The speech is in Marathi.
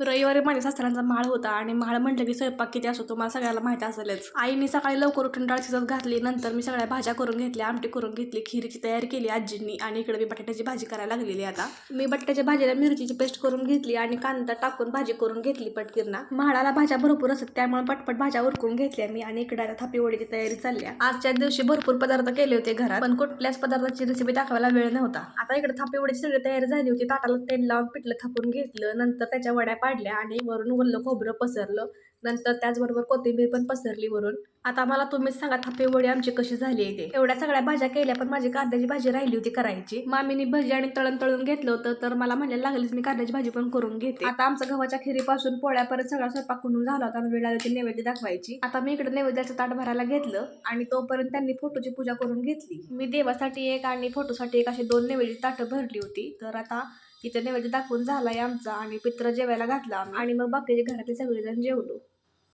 रविवारी माझ्या सासऱ्यांचा माळ होता आणि माळ म्हटलं की स्वयंपाक किती असतो तुम्हाला सगळ्याला माहिती असेलच. आईने सकाळी लवकर उठून डाळ शिजत घातली नंतर मी सगळ्या भाज्या करून घेतल्या आमटी करून घेतली खिरीची तयारी केली आजींनी आणि इकडे मी बटाट्याची भाजी करायला लागलेली आता. मी बटाट्याच्या भाजीला मिरचीची पेस्ट करून घेतली आणि कांदा टाकून भाजी करून घेतली पटकिरणा माळाला भाज्या भरपूर असतात त्यामुळे पटपट भाज्या उरकून घेतल्या मी आणि इकडे आता थापीवडीची तयारी चालली आहे. आजच्या दिवशी भरपूर पदार्थ केले होते घरात पण कुठल्याच पदार्थाची रेसिपी दाखवायला वेळ नव्हता. आता इकडे थापीवडीची सगळी तयारी झाली होती ताटाला तेल लावून पिठलं थापून घेतलं नंतर त्याच्या वड्या पाडल्या आणि वरून वल्लं खोबरं पसरलं. नंतर त्याचबरोबर कोथिंबीर पण पसरली वरून. आता मला तुम्हीच सांगा थापी वडी आमची कशी झाली आहे ते? एवढ्या सगळ्या भाज्या केल्या पण माझी कांद्याची भाजी राहिली होती करायची. मामीनी भजी आणि तळण तळून घेतलं होतं तर मला म्हणायला लागलीच मी कांद्याची भाजी पण करून घेते. आता आमचं गव्हाच्या खिरीपासून पोळ्यापर्यंत सगळा स्वयंपाक करून झाला होता आणि वेळ आली नैवेद्य दाखवायची. आता मी इकडे नैवेद्याचं ताट भरायला घेतलं आणि तोपर्यंत त्यांनी फोटोची पूजा करून घेतली. मी देवासाठी एक आणि फोटोसाठी एक अशी दोन नैवेद्य ताटं भरली होती. तर आता इथं नैवेद्य दाखवून झालाय आमचा. आणि पित्र जेवायला घातला आणि मग बाकीचे घरातले सगळेजण जेवलो.